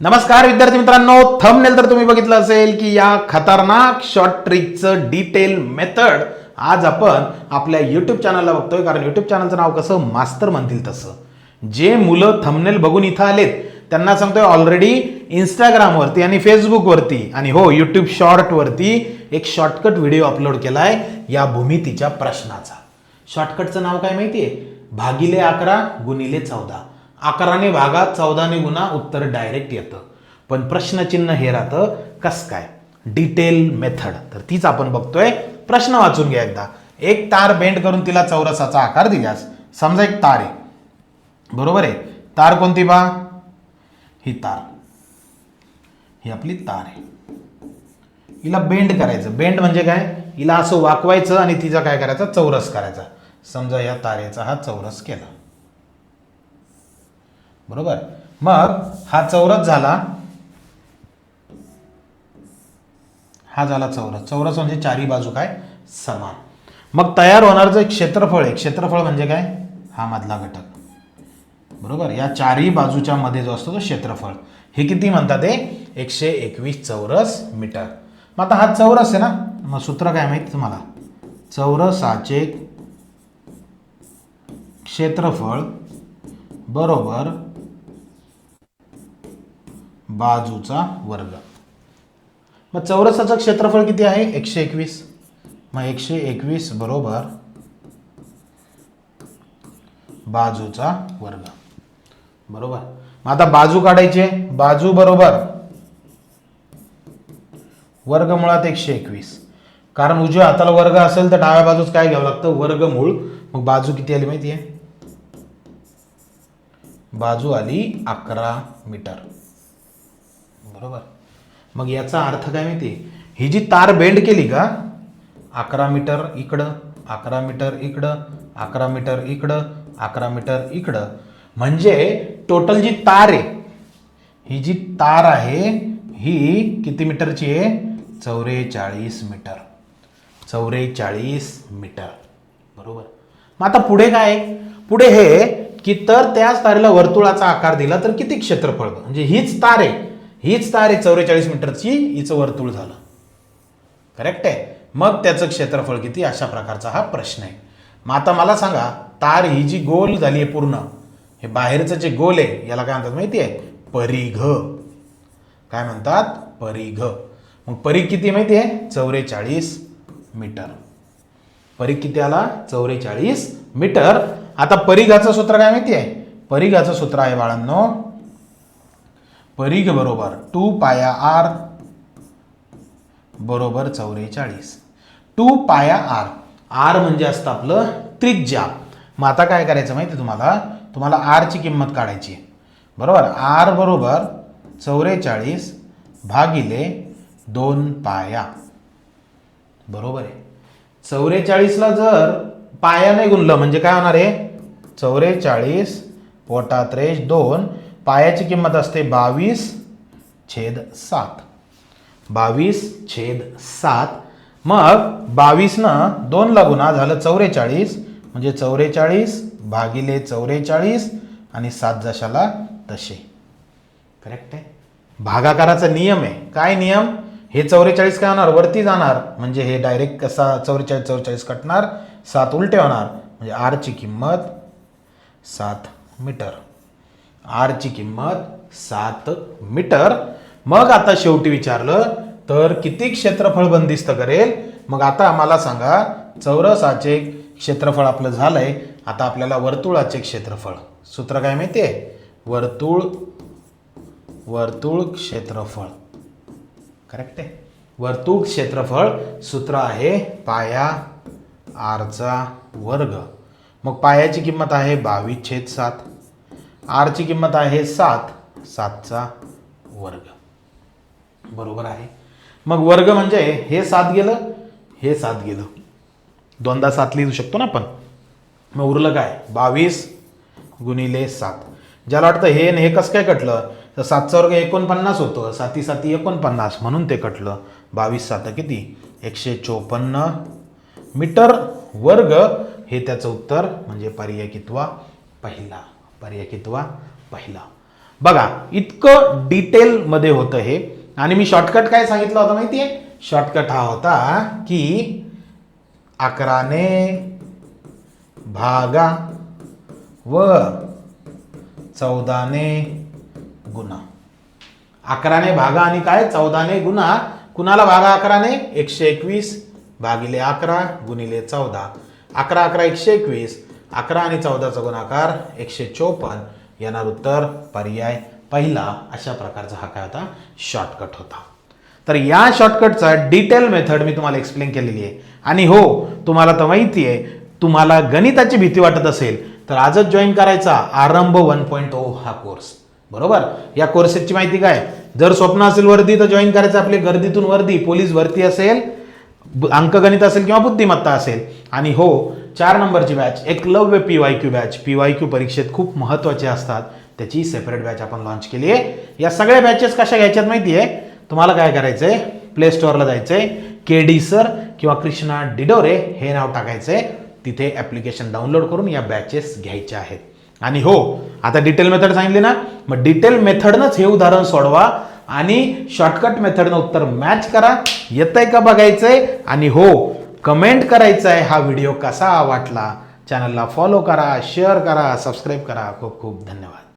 नमस्कार विद्यार्थी मित्रांनो. थंबनेल तर तुम्ही बघितलं असेल की या खतरनाक शॉर्ट ट्रिकचं डिटेल मेथड आज आपण आपल्या युट्यूब चॅनलला बघतोय. कारण युट्यूब चॅनलचं नाव कसं? मास्तर म्हणतील तसं. जे मुलं थंबनेल बघून इथं आलेत त्यांना सांगतोय ऑलरेडी इंस्टाग्रामवरती आणि फेसबुकवरती आणि हो युट्यूब शॉर्टवरती एक शॉर्टकट व्हिडिओ अपलोड केलाय या भूमितीच्या प्रश्नाचा. शॉर्टकटचं नाव काय माहितीये? भागिले अकरा गुणिले चौदा. अकराने भागा चौदाने गुणा उत्तर डायरेक्ट येतं. पण प्रश्नचिन्ह हे राहतं कस काय? डिटेल मेथड तर तीच आपण बघतोय. प्रश्न वाचून घ्या एकदा. एक तार बेंड करून तिला चौरसाचा आकार दिल्यास समजा एक तार आहे. बरोबर आहे? तार कोणती बा? ही तार. ही आपली तार आहे. हिला बेंड करायचं. बेंड म्हणजे काय? हिला असं वाकवायचं आणि तिचा काय करायचा? चौरस करायचा. समजा या तारेचा हा चौरस केला. बरोबर? मग हा चौरस झाला. हा झाला चौरस. चौरस म्हणजे चारी बाजू काय? समान. मग तयार होणारचं एक क्षेत्रफळ आहे क्षेत्रफळ म्हणजे काय? हा मधला घटक. बरोबर? या चारही बाजूच्या मध्ये जो असतो तो क्षेत्रफळ. हे किती म्हणतात ते? एकशे एकवीस चौरस मीटर. मग आता हा चौरस आहे ना? मग सूत्र काय माहिती तुम्हाला? चौरसाचे क्षेत्रफळ बरोबर बाजूचा वर्ग. मग चौरसाचं क्षेत्रफळ किती आहे? एकशे एकवीस. मग एकशे एकवीस बरोबर बाजूचा वर्ग. बरोबर? मग आता बाजू काढायची. आहे. बाजू बरोबर वर्ग मुळात एकशे एकवीस. कारण उजव्या हाताला वर्ग असेल तर डाव्या बाजूच काय घ्यावं लागतं? वर्गमूळ. मग बाजू किती आली माहिती आहे बाजू आली अकरा मीटर. बरोबर. मग याचा अर्थ काय माहिती ही जी तार बेंड केली का अकरा मीटर इकडं अकरा मीटर इकडं अकरा मीटर इकडं अकरा मीटर इकडं. म्हणजे टोटल जी तार आहे ही जी तार आहे ही किती मीटरची आहे? चौवेचाळीस मीटर. चौवेचाळीस मीटर. बरोबर. मग आता पुढे काय? पुढे हे की तर त्याच तारेला वर्तुळाचा आकार दिला तर किती क्षेत्रफळ? म्हणजे हीच तार आहे. हीच तार आहे चौवेचाळीस मीटरची हिचं वर्तुळ झालं. करेक्ट आहे. मग त्याचं क्षेत्रफळ किती? अशा प्रकारचा हा प्रश्न आहे. मग आता मला सांगा तार ही जी गोल झाली आहे पूर्ण हे बाहेरचं जे गोल आहे याला काय म्हणतात माहिती आहे? परिघ. काय म्हणतात? परिघ. मग परिघ किती माहिती आहे? चौवेचाळीस मीटर. परिघ किती आला? चौवेचाळीस मीटर. आता परिघाचं सूत्र काय माहिती आहे? परिघाचं सूत्र आहे बाळांनो परीघ बरोबर टू पाया आर बरोबर चौवेचाळीस टू पाया आर. आर म्हणजे असतं आपलं त्रिज्या. मग आता काय करायचं माहिती आहे तुम्हाला? तुम्हाला आरची किंमत काढायची आहे. बरोबर? आर बरोबर चौवेचाळीस भागिले दोन पाया. बरोबर आहे. चौवेचाळीसला जर पायाने गुणलं म्हणजे काय होणार आहे? चौवेचाळीस पोटात्रेश दोन पायाची किंमत असते बावीस छेद सात. बावीस छेद सात. मग बावीसनं दोनला गुणा झालं चौवेचाळीस म्हणजे चौवेचाळीस भागिले चौवेचाळीस आणि सात जशाला तसे. करेक्ट आहे? भागाकाराचा नियम आहे. काय नियम? हे चौवेचाळीस काय होणार? वरती जाणार. म्हणजे हे डायरेक्ट कसा चौवेचाळीस चौवेचाळीस कटणार? सात उलटे होणार. म्हणजे आरची किंमत सात मीटर. आरची किंमत सात मीटर. मग आता शेवटी विचारलं तर किती क्षेत्रफळ बंदिस्त करेल? मग आता आम्हाला सांगा चौरसाचे क्षेत्रफळ आपलं झालंय आता आपल्याला वर्तुळाचे क्षेत्रफळ. सूत्र काय माहिती आहे वर्तुळ वर्तुळ क्षेत्रफळ. करेक्ट आहे? वर्तुळ क्षेत्रफळ सूत्र आहे पाया आरचा वर्ग. मग पायाची किंमत आहे बावीस छेद सात. आरची किंमत आहे सात. सातचा वर्ग. बरोबर आहे. मग वर्ग म्हणजे हे सात गेलं हे सात गेलं. दोनदा सात लिहू शकतो ना आपण. मग उरलं काय? बावीस गुणिले सात. ज्याला वाटतं हे हे कसं काय कटलं? तर सातचा वर्ग एकोणपन्नास होतं. साती साती एकोणपन्नास म्हणून ते कटलं. बावीस सात किती? एकशे चोपन्न मीटर वर्ग. हे त्याचं उत्तर म्हणजे पर्याय कितवा? पहिला. पर्याय कितवा पहिला. बघा इतकं डिटेलमध्ये होतं हे. आणि मी शॉर्टकट काय सांगितलं होतं माहिती आहे शॉर्टकट हा होता की अकराने भागा व चौदाने गुणा. अकराने भागा आणि काय? चौदाने गुणा. कुणाला भागा अकराने? एकशे एकवीस भागिले अकरा गुणिले चौदा. अकरा अकरा एकशे एकवीस. अकरा आणि चौदाचा गुणाकार एकशे चोपन्न. येणार उत्तर पर्याय पहिला. अशा प्रकारचा हा काय होता? शॉर्टकट होता. तर या शॉर्टकटचा डिटेल मेथड मी तुम्हाला एक्सप्लेन केलेली आहे. आणि हो तुम्हाला तर माहिती आहे तुम्हाला गणिताची भीती वाटत असेल तर आजच जॉईन करायचा Aarambh one point O oh हा कोर्स बरोबर? या कोर्सेसची माहिती काय? जर स्वप्न असेल वर्दी तर जॉईन करायचं आपली गर्दीतून वर्दी पोलीस भरती असेल अंकगणित असेल किंवा बुद्धिमत्ता असेल. आणि हो चार नंबरची batch Eklavya P Y Q batch P Y Q परीक्षेत खूप महत्त्वाचे असतात. त्याची सेपरेट बॅच आपण लॉन्च केली आहे. या सगळ्या बॅचेस कशा घ्यायच्यात माहिती आहे? तुम्हाला काय करायचं आहे प्ले स्टोअरला जायचं आहे के डी सर किंवा कृष्णा डिडोरे हे नाव टाकायचं आहे तिथे ॲप्लिकेशन डाउनलोड करून या बॅचेस घ्यायच्या आहेत. आणि हो आता डिटेल मेथड सांगितली ना? मग डिटेल मेथडनंच हे उदाहरण सोडवा. आणि शॉर्टकट मेथडनं उत्तर मॅच करा. येतंय का बघायचंय? आणि हो कमेंट करायचं आहे हा व्हिडिओ कसा वाटला? चॅनलला फॉलो करा शेअर करा सबस्क्राईब करा. खूप खूप धन्यवाद.